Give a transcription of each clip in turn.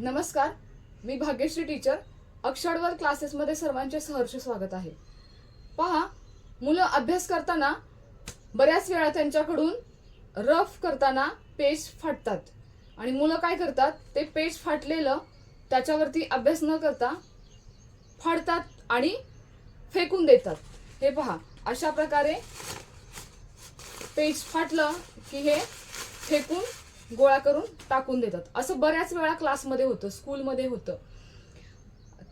नमस्कार मी भाग्यश्री टीचर अक्षरवर क्लासेसमध्ये सर्वांचे सहर्ष स्वागत आहे. पहा मुलं अभ्यास करताना बऱ्याच वेळा त्यांच्याकडून रफ करताना पेज फाटतात. आणि मुलं काय करतात ते पेज फाटलेलं त्याच्यावरती अभ्यास न करता फाडतात आणि फेकून देतात. हे पहा अशा प्रकारे पेज फाटलं की हे फेकून गोळा करून टाकून देतात. असं बऱ्याच वेळा क्लासमध्ये होतं स्कूलमध्ये होतं.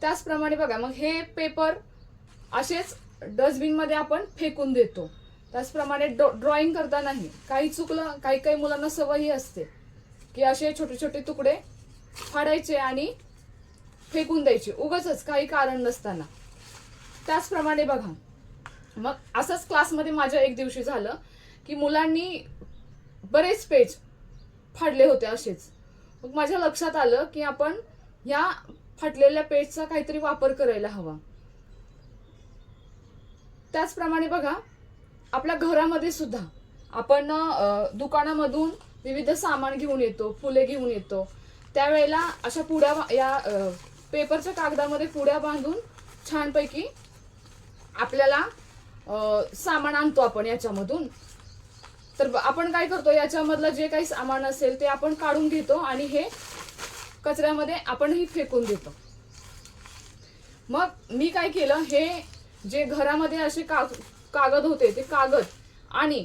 त्याचप्रमाणे बघा मग हे पेपर असेच डस्टबिनमध्ये आपण फेकून देतो. त्याचप्रमाणे ड्रॉइंग करतानाही काही चुकलं काही काही मुलांना सवयही असते की असे छोटे छोटे तुकडे फाडायचे आणि फेकून द्यायचे. उगच काही कारण नसताना. त्याचप्रमाणे बघा मग असंच क्लासमध्ये माझ्या एक दिवशी झालं की मुलांनी बरेच पेज फाडले होते असेच. मग माझ्या लक्षात आलं की आपण या फाटलेल्या पेजचा काहीतरी वापर करायला हवा. त्याचप्रमाणे बघा आपल्या घरामध्ये सुद्धा आपण दुकानामधून विविध सामान घेऊन येतो फुले घेऊन येतो. त्यावेळेला अशा पुड्या या पेपरच्या कागदामध्ये पुड्या बांधून छानपैकी आपल्याला सामान आणतो आपण याच्यामधून. तर ब- आपण काय करतो याच्यामधलं जे काही सामान असेल ते आपण काढून घेतो आणि हे कचऱ्यामध्ये आपणही फेकून देतो. मग मी काय केलं हे जे घरामध्ये असे का कागद होते ते कागद आणि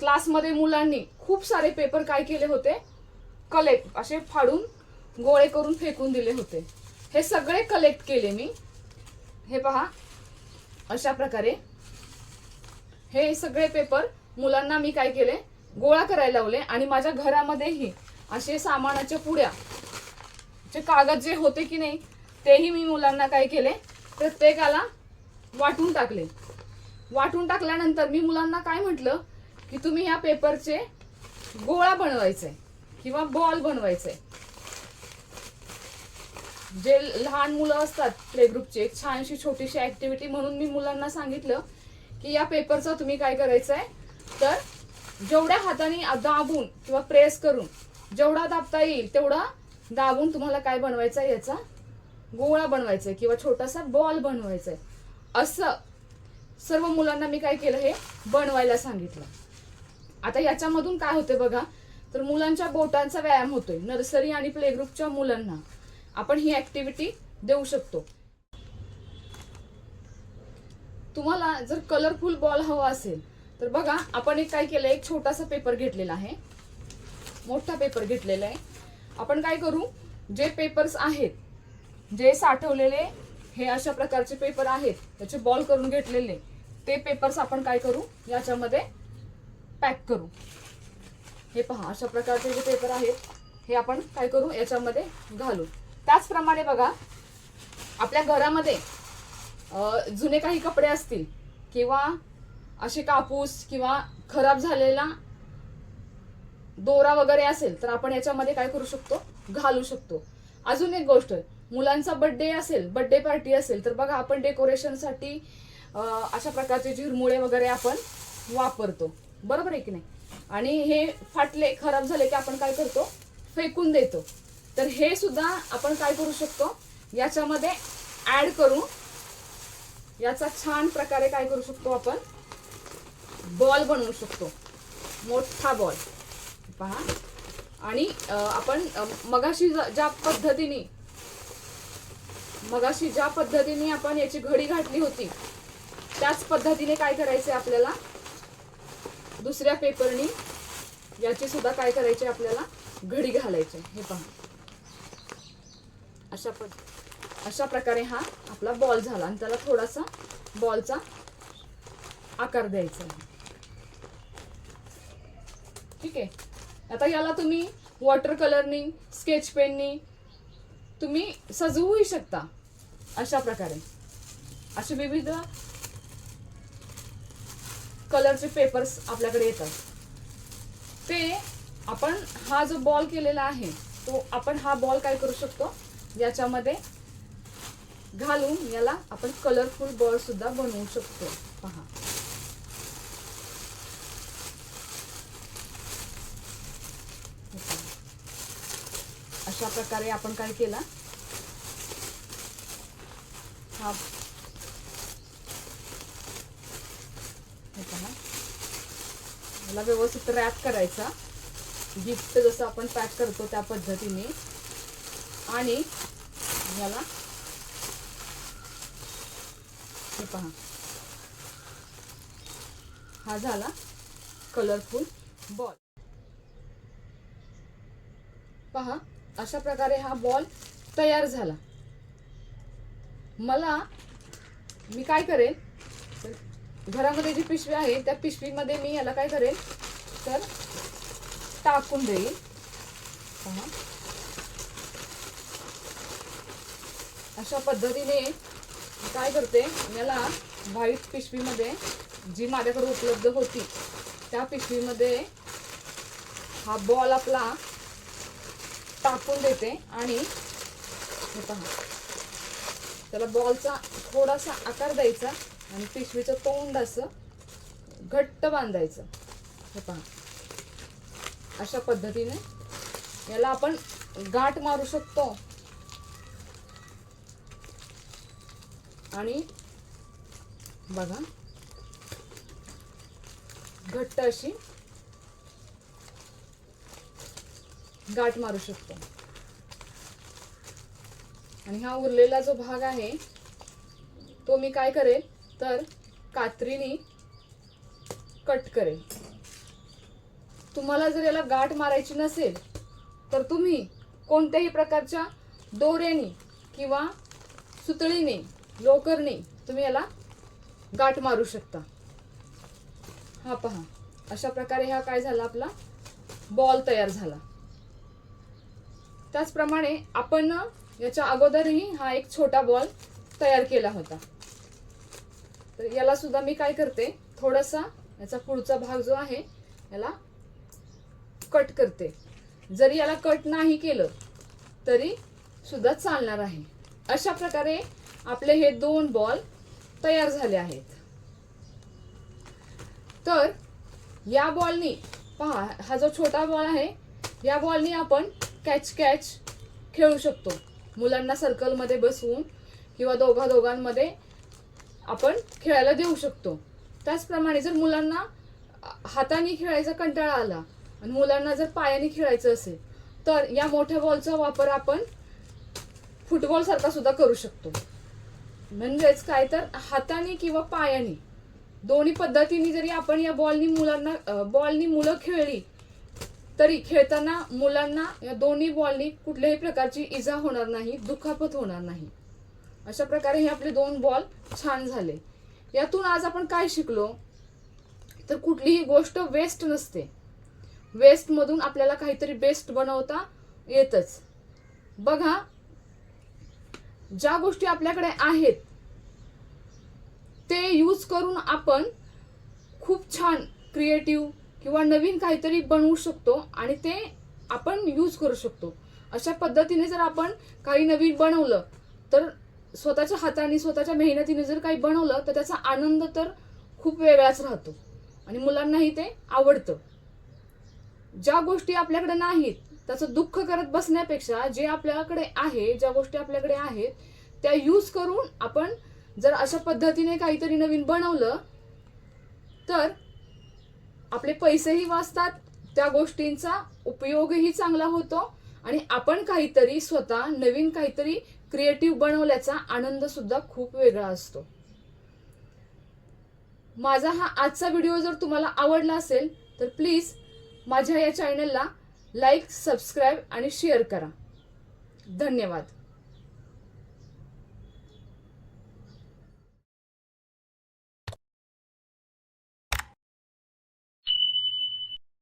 क्लासमध्ये मुलांनी खूप सारे पेपर काय केले होते कलेक्ट असे फाडून गोळे करून फेकून दिले होते. हे सगळे कलेक्ट केले मी. हे पहा अशा प्रकारे हे सगळे पेपर मुलांना मी काय केले? गोळा करायला लावले आणि माझ्या घरामध्येही असे सामानाच्या पुड्या जे कागद जे होते की नाही तेही मी मुलांना काय केले? प्रत्येकाला वाटून टाकले. वाटून टाकल्यानंतर मी मुलांना काय म्हटलं? की तुम्ही ह्या पेपरचे गोळा बनवायचे किंवा बॉल बनवायचे. जे लहान मुलं असतात प्ले ग्रुपचे एक छानशी छोटीशी ऍक्टिव्हिटी म्हणून मी मुलांना सांगितलं की या पेपरचा तुम्ही काय करायचंय? तर जेवढ्या हाताने दाबून किंवा प्रेस करून जेवढा दाबता येईल तेवढा दाबून तुम्हाला काय बनवायचं आहे याचा गोळा बनवायचा आहे किंवा छोटासा बॉल बनवायचा आहे असं सर्व मुलांना मी काय केलं हे बनवायला सांगितलं. आता याच्यामधून काय होते बघा तर मुलांच्या बोटांचा व्यायाम होतोय. नर्सरी आणि प्ले ग्रुपच्या मुलांना आपण ही ऍक्टिव्हिटी देऊ शकतो. तुम्हाला जर कलरफुल बॉल हवा असेल तर बघा आपण एक काय केलं एक छोटासा पेपर घेतलेला आहे. मोठा पेपर घेतलेला आहे. आपण काय करू? जे पेपर्स आहेत जे साठवलेले हे अशा प्रकारचे पेपर आहेत त्याचे बॉल करून घेतलेले ते पेपर्स आपण काय करू? याच्यामध्ये पॅक करू. हे पहा अशा प्रकारचे जे पेपर आहेत हे आपण काय करू? याच्यामध्ये घालू. त्याचप्रमाणे बघा आपल्या घरामध्ये जुने काही कपडे असतील किंवा असे कापूस किंवा खराब झालेला दोरा वगैरे असेल तर आपण याच्यामध्ये काय करू शकतो? घालू शकतो. अजून एक गोष्ट मुलांचा बर्थडे असेल बर्थडे पार्टी असेल तर बघा आपण डेकोरेशनसाठी अशा प्रकारचे झिरमुळे वगैरे आपण वापरतो. बरोबर आहे की नाही? आणि हे फाटले खराब झाले की आपण काय करतो? फेकून देतो. तर हे सुद्धा आपण काय करू शकतो? याच्यामध्ये ऍड करू याचा छान प्रकारे काय करू शकतो आपण? बॉल बनवू शकतो. मोठा बॉल. पहा. आणि आपण मगाशी ज्या पद्धतीने मगाशी ज्या पद्धतीने आपण याची घडी घातली होती त्याच पद्धतीने काय करायचे आपल्याला? दुसऱ्या पेपरनी याची सुद्धा काय करायचे आपल्याला? घडी घालायची हे पहा. अशा प अशा प्रकारे हा आपला बॉल झाला. आणि त्याला थोडासा बॉलचा आकार द्यायचा आहे. ठीक आहे. आता याला तुम्ही वॉटर कलरनी स्केच पेननी तुम्ही सजवूही शकता. अशा प्रकारे. असे विविध कलरचे पेपर्स आपल्याकडे येतात. ते आपण हा जो बॉल केलेला आहे तो आपण हा बॉल काय करू शकतो? याच्यामध्ये घालून याला आपण कलरफुल बॉल सुद्धा बनवू शकतो. पहा. अशा प्रकारे आपण काय केला? हा. व्यवस्थित रॅप करायचा. गिफ्ट जसं आपण पॅक करतो त्या पद्धतीने. आणि याला हे पहा. हा झाला कलरफुल बॉल पहा. अशा प्रकारे हा बॉल तयार झाला. मला मी काय करेन घरामध्ये जी पिशवी आहे त्या पिशवीमध्ये मी याला काय करेन तर टाकून देईल. पहा. अशा पद्धतीने काय करते? याला व्हाईट पिशवीमध्ये जी माझ्याकडे उपलब्ध होती त्या पिशवीमध्ये हा बॉल आपला टाकून देते आणि हे पहा. त्याला बॉलचा थोडासा आकार द्यायचा आणि पिशवीचं तोंड असं घट्ट बांधायचं. हे पहा. अशा पद्धतीने याला आपण गाठ मारू शकतो. आणि बघा. घट्ट अशी गाठ मारू शकतो. आणि हा उरलेला जो भाग आहे तो मी काय करेल? तर कात्रीने कट करेल. तुम्हाला जर याला गाठ मारायची नसेल तर तुम्ही कोणत्याही प्रकारच्या दोऱ्याने किंवा सुतळीने लोकरने तुम्ही याला गाठ मारू शकता. हा पहा अशा प्रकारे हा काय झाला आपला? बॉल तयार झाला. त्याचप्रमाणे आपण याच्या अगोदरही हा एक छोटा बॉल तयार केला होता. तर याला सुद्धा मी काय करते थोडासा याचा पुढचा भाग जो आहे याला कट करते. जरी याला कट नाही केलं तरी सुद्धा चालणार आहे. अशा प्रकारे आपले हे दोन बॉल तयार झाले आहेत. तर या बॉलनी पहा हा जो छोटा बॉल आहे या बॉलनी आपण कॅच कॅच खेळू शकतो. मुलांना सर्कलमध्ये बसवून किंवा दोघा दोघांमध्ये आपण खेळायला देऊ शकतो. त्याचप्रमाणे जर मुलांना हाताने खेळायचा कंटाळा आला आणि मुलांना जर पायाने खेळायचं असेल तर या मोठ्या बॉलचा वापर आपण फुटबॉलसारखा सुद्धा करू शकतो. म्हणजेच काय तर हाताने किंवा पायाने दोन्ही पद्धतीने जरी आपण या बॉलनी मुलांना बॉलनी मुलं खेळली तरी खेळताना मुलांना या दोन्ही बॉलनी कुठल्याही प्रकारची इजा होणार नाही दुखापत होणार नाही. अशा प्रकारे हे आपले दोन बॉल छान झाले. यातून आज आपण काय शिकलो? तर कुठलीही गोष्ट वेस्ट नसते. वेस्टमधून आपल्याला काहीतरी बेस्ट बनवता येतच. बघा ज्या गोष्टी आपल्याकडे आहेत ते यूज करून आपण खूप छान क्रिएटिव्ह किंवा नवीन काहीतरी बनवू शकतो आणि ते आपण यूज करू शकतो. अशा पद्धतीने जर आपण काही नवीन बनवलं तर स्वतःच्या हाताने स्वतःच्या मेहनतीने जर काही बनवलं तर त्याचा आनंद तर खूप वेगळाच राहतो. आणि मुलांनाही ते आवडतं. ज्या गोष्टी आपल्याकडे नाहीत त्याचं दुःख करत बसण्यापेक्षा जे आपल्याकडे आहे ज्या गोष्टी आपल्याकडे आहेत त्या यूज करून आपण जर अशा पद्धतीने काहीतरी नवीन बनवलं तर आपले पैसेही वाचतात त्या गोष्टींचा उपयोगही चांगला होतो आणि आपण काहीतरी स्वतः नवीन काहीतरी क्रिएटिव्ह बनवल्याचा आनंद सुद्धा खूप वेगळा असतो. माझा हा आजचा व्हिडिओ जर तुम्हाला आवडला असेल तर प्लीज माझ्या या चॅनलला लाईक सबस्क्राईब आणि शेअर करा. धन्यवाद.